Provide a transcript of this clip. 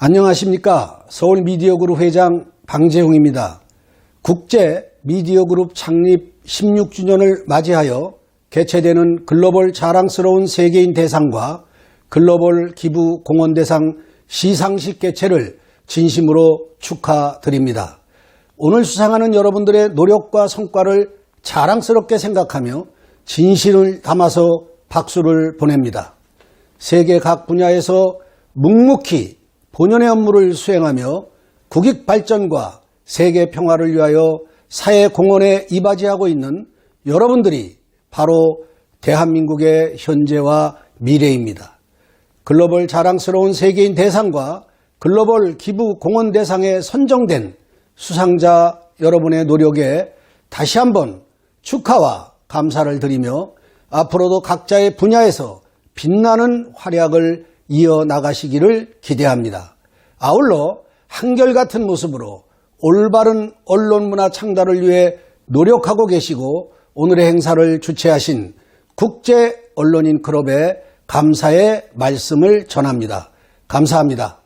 안녕하십니까. 서울 미디어그룹 회장 방재웅입니다. 국제 미디어그룹 창립 16주년을 맞이하여 개최되는 글로벌 자랑스러운 세계인 대상과 글로벌 기부 공헌 대상 시상식 개최를 진심으로 축하드립니다. 오늘 수상하는 여러분들의 노력과 성과를 자랑스럽게 생각하며 진실을 담아서 박수를 보냅니다. 세계 각 분야에서 묵묵히 본연의 업무를 수행하며 국익 발전과 세계 평화를 위하여 사회 공헌에 이바지하고 있는 여러분들이 바로 대한민국의 현재와 미래입니다. 글로벌 자랑스러운 세계인 대상과 글로벌 기부 공헌 대상에 선정된 수상자 여러분의 노력에 다시 한번 축하와 감사를 드리며 앞으로도 각자의 분야에서 빛나는 활약을 이어나가시기를 기대합니다. 아울러 한결같은 모습으로 올바른 언론 문화 창달을 위해 노력하고 계시고 오늘의 행사를 주최하신 국제 언론인 클럽에 감사의 말씀을 전합니다. 감사합니다.